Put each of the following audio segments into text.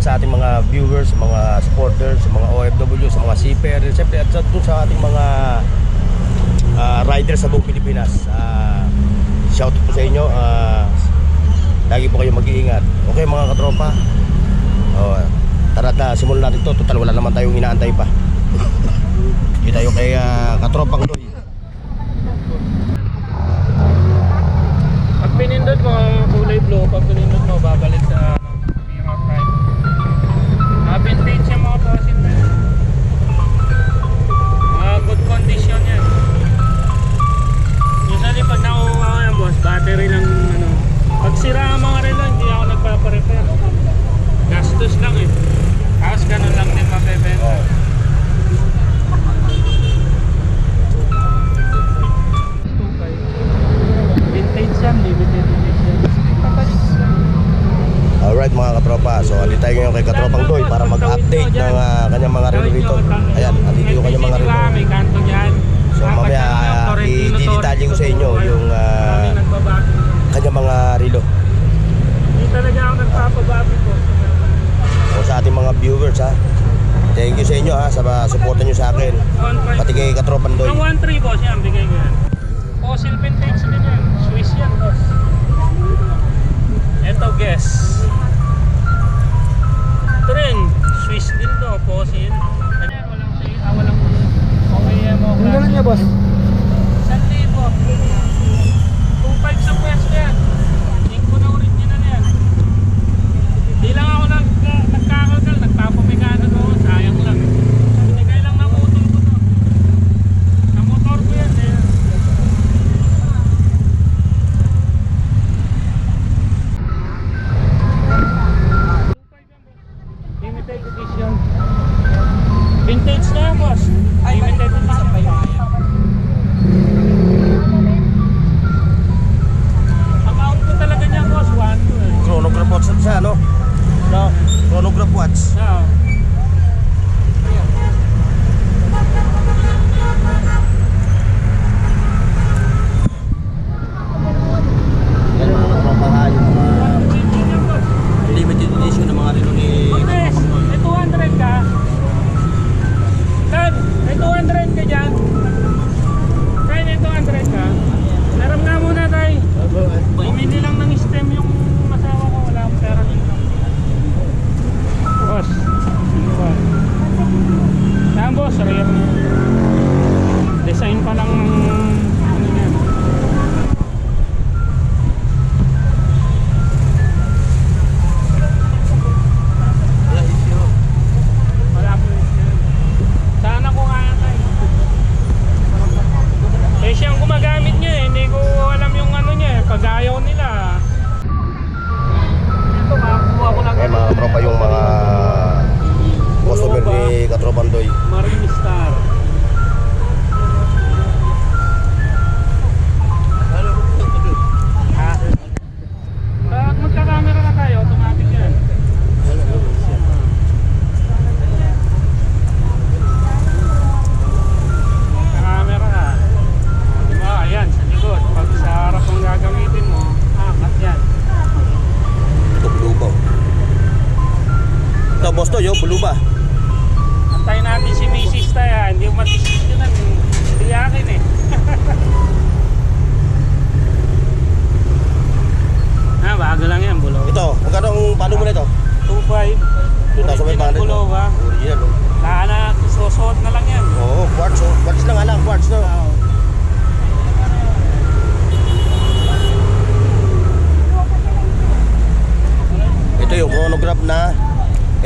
salamat sa ating mga viewers, mga supporters, mga OFW, sa mga seafarer, siyempre at sa, sa ating mga ah, riders sa buong Pilipinas. Ah, shout out po sa inyo. ah, Lagi po kayo mag-iingat. Okay mga katropa. Oh, tara na, simulan natin to. Total wala naman tayong inaantay pa. Dito tayo kay ah, katropang Doy. Pag pinindot mo, kulay blue, pag pinindot mo, babalik sa. Mga vintage yung mga bossing. Mga good condition yan. Doy. Ang 1.3 boss yan, bigay ko yan. Fossil vintage din yan. Swiss yan boss. Eto guess. Ito rin. Swiss din to. Fossil. Ayan, walang say, ah, walang OEM o Ang gano'n niya, boss? 1,000. 2.5 sa pwesto yan. Vintage na yan, boss. Limited edition pa yun. Account ko talaga niya, boss. 1, 2. Chronograph watch na siya, no? No. Chronograph watch. No.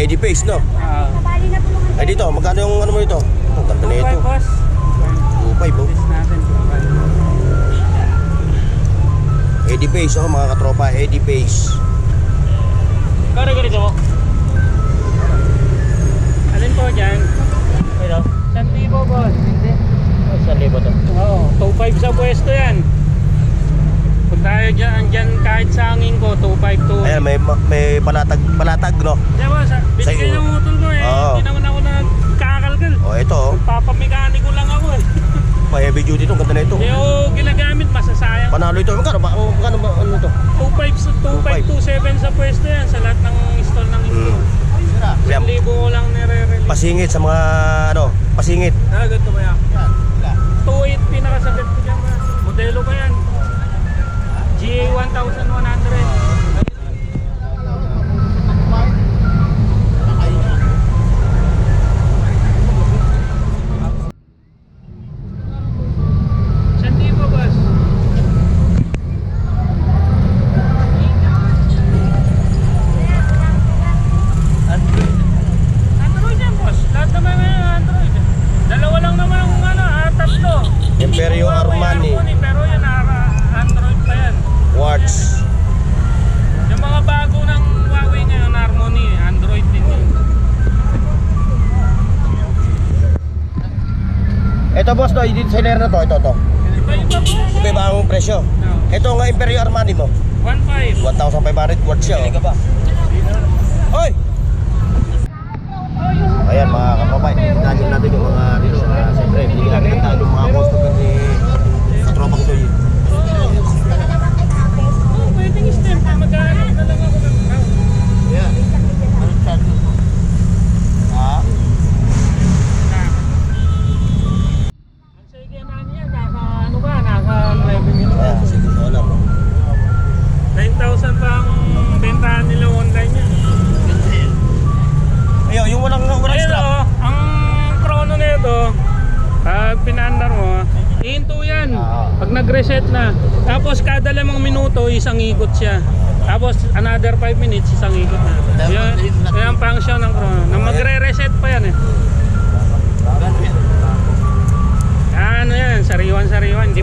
80 pace, no? Ah. Ay dito, magkano yung ano mo ito? Oh, ganda na 2.5 ito. boss. 2.5, oh. 2.5. 80 pace, oh, mga katropa, 80 pace. Kare ganito mo. Alin po dyan? Ito. San libo boss. Hindi. Oh, 1,000 to. Oo. 2.5 sa pwesto yan. Kung tayo dyan, dyan kahit sa hangin ko, 2.5 to. Ayan, may, may palatag, palatag, no? Di ba, sa, binigay ng utol ko eh. Oo. Hindi naman ako nagkakalkal. Oh, ito, oh. Papamekaniko lang ako eh. Pa heavy duty to, ganda na ito. Hindi ako ginagamit, masasayang. Panalo ito. Magkano ba? Ang- Magkano ba? Ano ito? 2.5 sa 2.527 sa pwesto yan sa lahat ng install ng install. Mm. Yan, 1,000 ko lang nire-release. pasingit sa mga, ano, pasingit. Ah, ganito ba yan? 2.8 pinakasagad ko dyan. ba? Modelo ba yan? G1100 boss, no, yung designer na to, ito, to. Iba-iba po. Ba ang presyo? Ito nga Imperio Armani mo. 1.5. 1,500 watts siya, oh. Hoy! Ayan mga kapapay, tignan natin yung mga dito. Uh, Siyempre, bigyan natin ng tayo yung mga customer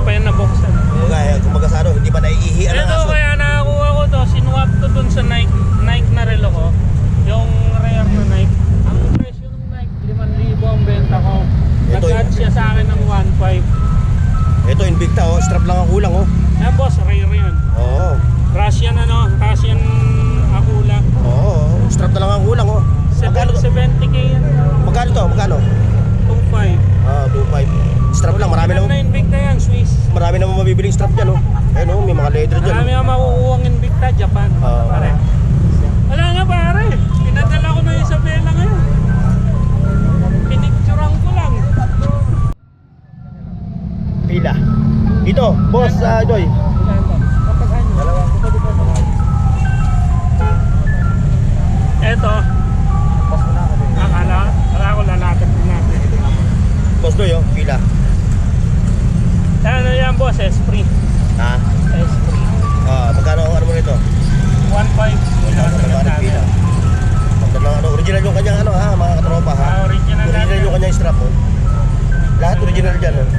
pa yan nabuksan. Kumbaga, eh, kumbaga sa ano, hindi pa naiihian ang Ito aso. kaya nakakuha ko to, sinwap to dun sa Nike, Nike na relo ko. Yung rare na Nike. Ang presyo ng Nike, 5,000 ang benta ko. Ito Nag-add yung- siya sa akin ng 1.5. Ito, Invicta, oh. Strap lang ang kulang, oh. Eh boss, rare yun. Oo. Russian ano, Russian akula. Oo, strap na lang ang kulang, oh. Magkano to? 70k yan. Magkano to? Magkano? 2.5. Ah, 2.5. Strap lang, marami naman. na Invicta yan, Swiss. Marami naman mabibiling strap dyan, oh. Ayun, oh, may mga leather dyan. Marami oh. ang makukuha ng Invicta, Japan. Oo. Pare. Wala nga pare. Pinadala ko na Isabela ngayon. Pinicturean ko lang. Pila. Dito, boss, ah, Joy. Eto. Akala, akala ko lalapit din natin. Joy, oh, pila. Ano yan boss, Esprit. Ha? Esprit. Ah, magkano ang ano mo nito? 1.5. Wala pila? Magkano ano, original yung kanyang ano ha, mga katropa ha. Ah, original Original yung kanyang strap, oh. Lahat original dyan, oh.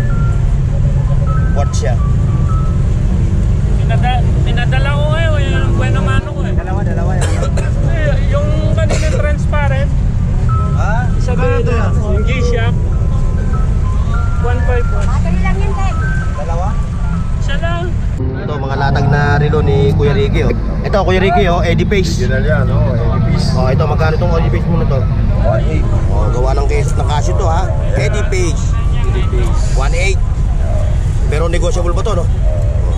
Watch siya. Pinada, pinadala ko ngayon, yung ng mano ko eh. Dalawa, dalawa yan. Ricky, oh. Ito, Kuya Ricky, oh, Eddie Pace. Original yan, oh, Eddie Peace. Oh, ito, magkano itong Eddie Pace muna to? 1.8. Oh, gawa ng case ng kasyo to ha. Eddie Pace. Eddie Peace. 1.8. Pero negotiable ba to, no?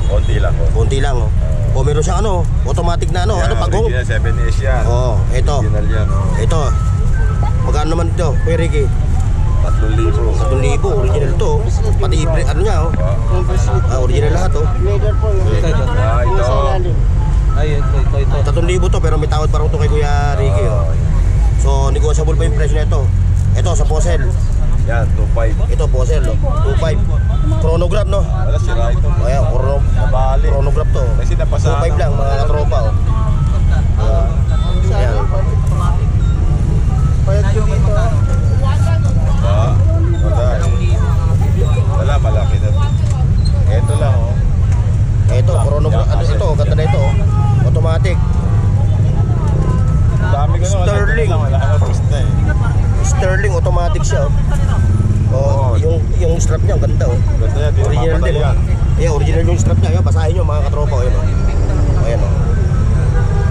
Konti lang, oh. Konti lang, oh. O meron siyang ano, automatic na ano, Yan, ano pagong? Original 7S yan. Oh, ito. Original yan, oh. Ito. Magkano naman ito, Kuya Ricky? 3,000. 3,000, original to. oh. Pati ano niya, oh. Ah, original lahat, oh. Ito. Ay, ito, ito, ito. 3,000 to, pero may tawad parang ito kay negotiable pa yung presyo nito. Ito sa Posel. Yan, 2.5. Ito Posel, no? 2.5. Chronograph, no? Wala sira ito. O yan, chrono, chronograph to. Kasi napasa. 2.5 lang, mga katropa, oh. Ah, Ayan. Ah, wala. Wala, malaki na. Ito lang, oh. Ito, chronograph, ano ito, ganda na ito, oh. Automatic. Dami ko. Sterling. Eh. Sterling, automatic siya, oh. Oh, Oo. yung yung strap niya, ang ganda, oh. Ganda yan, na Original din, yan. oh. Yeah, original yung strap niya. Ayan, basahin nyo mga katropa, oh, yun, oh. Ayan, oh.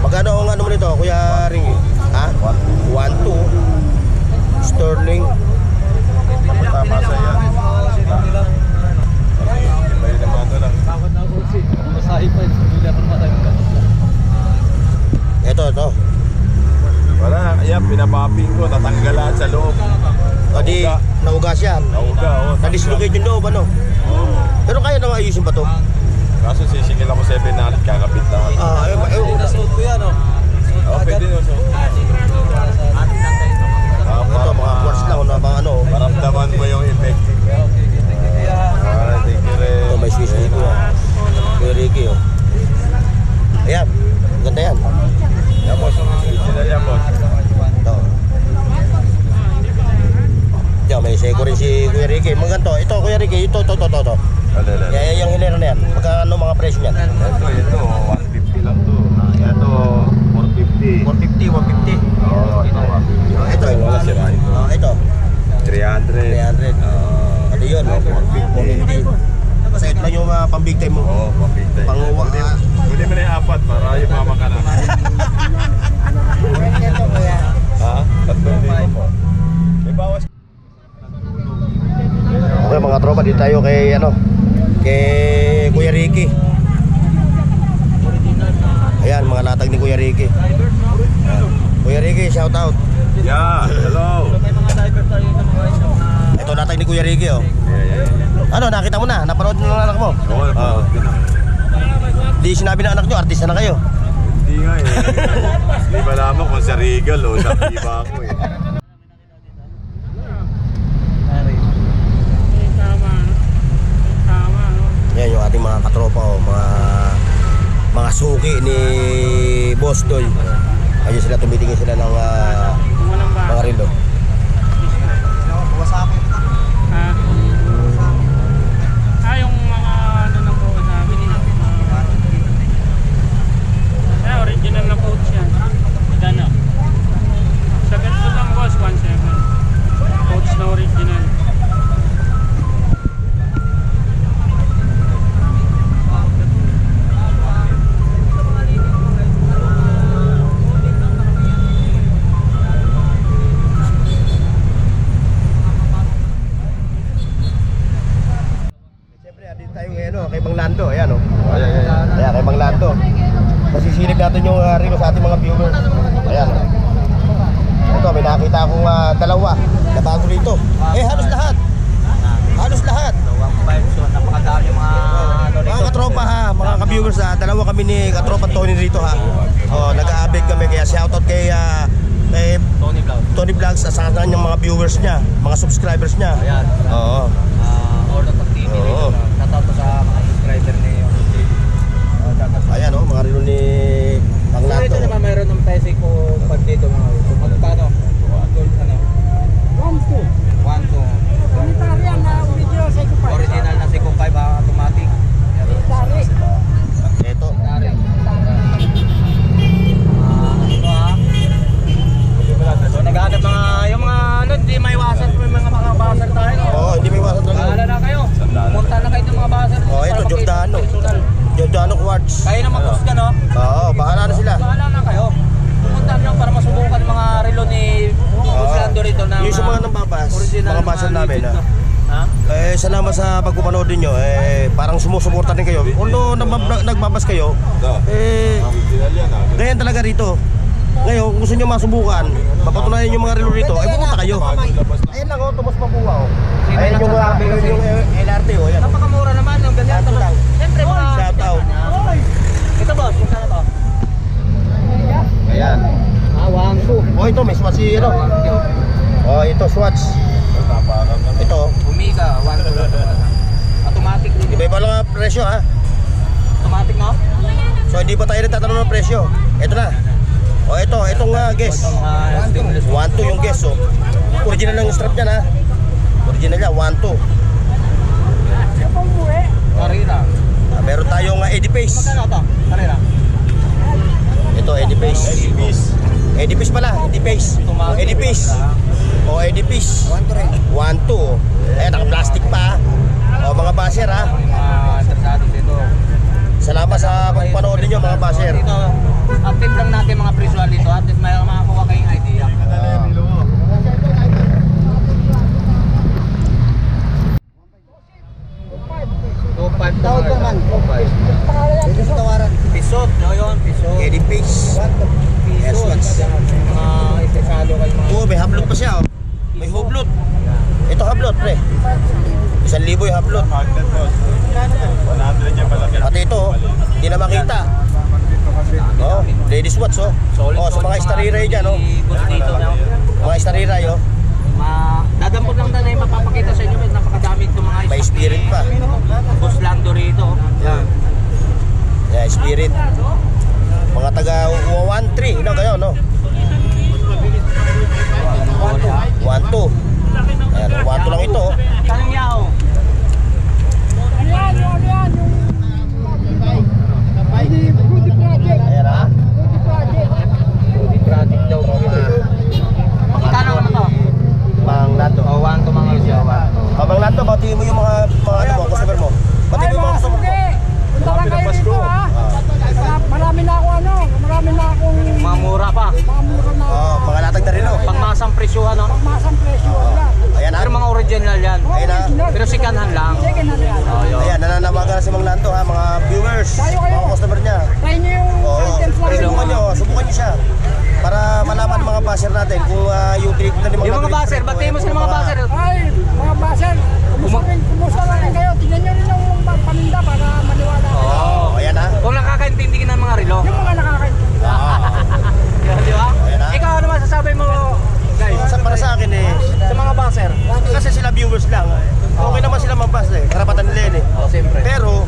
Magkano ang ano mo nito, Kuya Ring? Ha? 1-2. Sterling. Tama sa yan. May naman ito lang. Ito, ito. Wala, ayan, pinapapping ko, tatanggalan sa loob. O di, naugas yan. Nauga, oh. Na-dislocate yung loob, ano? Oo. Pero kaya naman ayusin pa to. Kaso sisingil ako 700, kakapit lang. ako. Ah, ayun, ayun. Oo, pwede no. So, Ito, mga quartz lang, ano, mga ano. Maramdaman mo yung effective. Ah, thank you rin. Ito, may Swiss dito, yan. Kuya Ricky, oh. Ayan, ganda yan. Yan, boss. Original yan, boss. Ito. Ito, may seko rin si Kuya Ricky. Mga Kuya Ricky, ito, ito, ito, ito. ito. Ano, ano, ano. Yan, yung hilera na yan. Magkano mga presyo niyan? Ito, ito, 150 lang to. Ito, 450. 150, 150. Oo, ito, 150. Oh, ito. Ito. Oh, ito. 300. 300. Uh, ano yun? 450. Basta ito lang yung uh, pang big time mo. Oo, pang-big time. Pang uwa. Kunin mo na yung apat para yung mama ka na. tayo kay ano, kay Kuya Ricky. Ayan, mga latag ni Kuya Ricky. Ayan. Kuya Ricky, shout out. Yeah, hello. Ito latag ni Kuya Ricky, oh. Ano, nakita mo na? Napanood mo ng anak mo? Oo, na. Di sinabi ng anak nyo, artista na kayo. Hindi nga eh. Hindi malaman kung sa Regal o sa Viva ako eh. Eh, tama, no? Tama, no? Yan yung ating mga mga mga suki ni Boss Doy. Ayun sila, tumitingin sila ng ah, Kung walang mga bago. relo. Mang Lando. Ayan, oh. Ayan, ayan, ayan. Ayan, kay Mang Lando. Masisilip natin yung uh, relo sa ating mga viewers. Ayan. Ito, may nakita akong ah, dalawa na bago rito. Eh, halos lahat. Halos lahat. napakadami yung mga ano Mga rito. katropa ha, mga ka-viewers ha, dalawa kami ni katropa Tony rito ha. Oh, nag-aabig kami kaya shoutout kay ah, kay Tony Vlog. Tony Vlogs at sa kanyang mga viewers niya, mga subscribers niya. Ayan. Oo. Uh, Ordo Tag TV Oo. dito. Shoutout sa mga subscriber ni TV. Uh. Ayan oh, mga relo ni Mang So ito naman mayroon ng pesi ko pag dito mga so magkano? Gold ano? 1 2. 1 Unitarian na original sa 2. Original na Seiko 5 ha, automatic. Tari. Ito. Dari. Ah, ito ha. So naghahanap mga yung mga ano hindi maiwasan po yung mga mga basar tayo. no? Oo, hindi may iwasan talaga. Bahala na kayo. Pumunta na kayo ng mga basar. Oh, ito para makita Giordano. yung personal. Giordano Quartz. Kayo na mag-post ka no? Oo, bahala na sila. Bahala na kayo. Pumunta nyo para masubukan yung mga relo ni Buscando rito na Yung sa mga nambabas, original mga basan namin legit ha. na. Ha? Eh, salamat sa pagpapanood ninyo. Eh, parang sumusuporta din kayo. Although nagbab- nagbabas kayo, eh, Original yan ah. ganyan talaga rito. Ngayon, kung gusto nyo masubukan, mapatunayan yung mga relo rito, ay pumunta kayo. Ayan lang, oh, Tomas Mapuwa, oh. Sino Ayan yung, kasi? yung LRT, oh. Ayan. Napakamura naman yung ganyan. Shout out. Siyempre mga Shout out. Ito boss, kung saan to? Ayan. Ah, 1 2. Oh, ito, may swasi, ano. Oh, ito Swatch. Ito. Umiga, 1 to Automatic. Iba-iba lang ang presyo ha. Automatic no? So hindi pa tayo nagtatanong ng presyo. Ito na. O ito, itong uh, guess. Ito mga stimulus. 1-2 yung guess oh. Original ng strap niya ha. Original niya, 1-2. Siya pong umuwi. Karira. Ah, meron tayong uh, Eddie Pace. Magkano to? Karira. Ito, Eddie Pace. Ibis. Eddie Pace pala, Eddie Pace. O, Eddie Pace. O, Eddie Pace. 1-2 oh. Eh, naka-plastic pa ha. O, mga basher ha. Yung mga interesado dito. Salamat sa pagpanood ninyo mga basher. Dito, update lang natin mga presyo dito at least may makakuha kayong idea. To mga man. Pisot, no yun. Eddie Pace. What's- Mga interesado kayo mga... Oo, may hablot pa siya oh. May hublot. Ito hablot, pre. Isang libo yung hablot. Magnet boss. 100 yan pala. Pati ito, oh, hindi na makita. Oh, ladies watch oh. Oh, sa mga istariray dyan oh. Mga istariray oh. Ma dadampot lang na yung mapapakita sa inyo, but napakadami itong mga May spirit pa. Boss Lando rito. Yan. Yeah, spirit. Mga taga 1-3, no kayo no? 1-2. Ayan, 1-2 lang ito. oh. Kanang yaw. Ano yan? Yung ano yan? Yung... Rudy Project. Daw. Magkano naman to? Pang nato. Oh, one to mga siya, one to. Habang nato, batiin mo yung mga, mga ano mo, customer mo. Batiin Ay, mo yung mga mga customer mo. suki. Punta lang kayo dito ha. Mara- Marami na ako ano. Marami na akong Mga mura pa. mga mura na Oh, mga latag na rin oh. Pangmasang presyuhan, no? pangmasang presyo. Wala. Ayan ha. Pero mga original yan. Ayan na. Pero second hand lang. Second hand yan. Oh, yun. Ayan, nananawagan na si Mang Lando ha, mga viewers, Tayo kayo. mga customer niya. Try nyo yung Oo, items lang. subukan nyo, subukan nyo siya. Para malaman ng mga basher natin kung uh, yung treatment ni Mang Yung mga Lando- baser, batiin mo sila mga baser. Ay, mga baser. Kumusta rin, kumusta lang rin kayo. Tignan nyo rin yung paninda para maniwala kayo. Oo, ayan ha. Kung nakakaintindi ka ng mga relo. Yung mga nakakaintindi. Oo. Yan, di ba? Ayan na. Ikaw, ano masasabi mo, guys? Sa, para sa akin eh, Sa mga baser. kasi sila viewers lang. Okay naman sila magbas eh, karapatan nila yun eh. Oh, siyempre. Pero,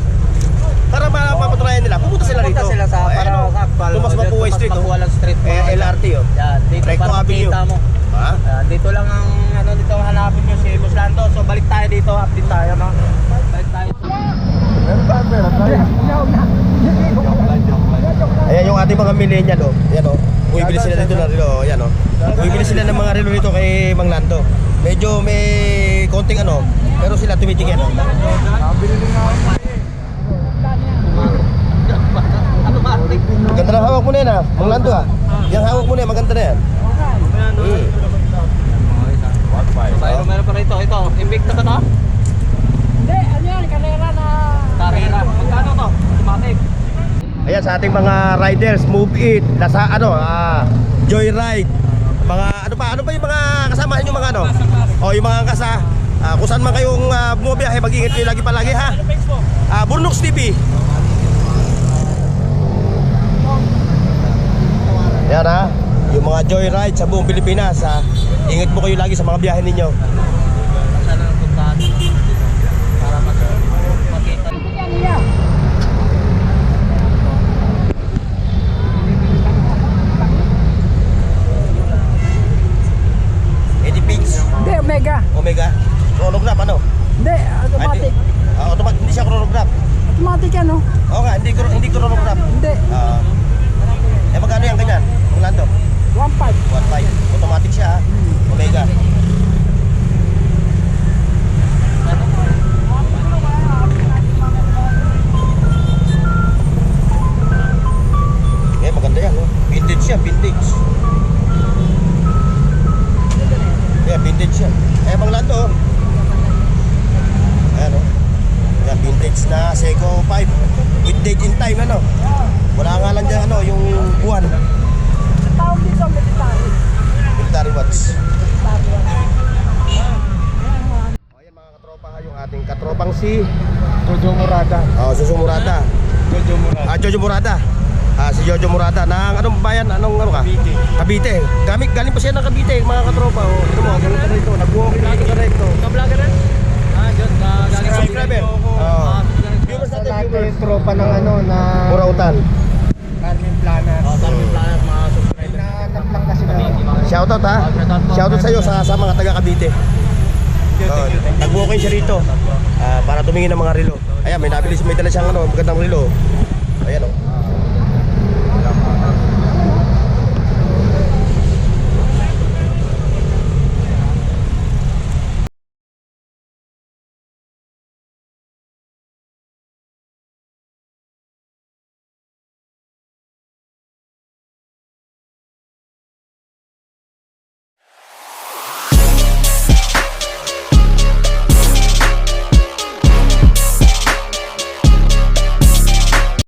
para mapapatunayan nila, pupunta sila Punta rito. sila sa Oh, para ayan, oh. sa Akbal. Tumas Mapuhay Street oh. Mapuwalan Street. Eh, LRT oh. Yan, dito Recto para Avenue. makita mo. Ha? Yan, dito lang ang ano dito hanapin nyo si Boss Lando. So balik tayo dito, update tayo, no? Balik tayo. Ayan yung ating mga millennial oh. Ayan oh. Bumibili sila dito ng relo. Ayan oh. Bumibili sila ng mga relo dito kay Mang Lando. Medyo may konting ano, pero sila tumitingin oh. Ganda ng hawak mo na yan ah. Mang Lando ah. Yung hawak mo na yan, maganda na yan. Hmm. Mayroon meron pa rito. Ito, Invicta ba to? Hindi, ano yan, karera na... Karera. Magkano to? Automatic. Ayan sa ating mga riders, move it, nasa ano, ah, joyride. Mga ano pa, ano pa yung mga kasama niyo mga ano? O yung mga kasa, ah, kung saan man kayong uh, bumabiyahe, mag-ingat kayo lagi palagi ha. Ah, Burnox TV. Yan ha, yung mga joyride sa buong Pilipinas ha. Ingat po kayo lagi sa mga biyahe ninyo. Siya. Eh Bang Lando. oh. Ayan oh. Ayan, vintage na Seiko 5. With date in time ano. Wala nga lang dyan ano, yung buwan. Tawag dito, military. Military watch. Military yan. O yan mga katropa yung ating katropang si Jojo Murata. oh, Susu Murata. Jojo Murata. Ah, Jojo Murata. Ah, si Jojo Murata ng anong bayan? Anong ano ka? Cavite. Cavite. Galing, galing pa siya ng Cavite, mga katropa. Oh, ito mo, ganun ka rito. Nag-walking na ka rito. Ka-vlogger rin? Ah, Diyos. ah, galing sa Subscriber. Oh. Viewers natin, viewers. tropa ng ano na Murautan. Carmen Planas. Oh, Carmen Planas, mga subscriber. Nahanap lang kasi na. Shoutout ha. Shoutout sa iyo sa, sa mga taga Cavite. Oh, nag-walking siya rito. Ah, para tumingin ng mga relo. Ayan, may nabili may dala siyang ano, magandang relo.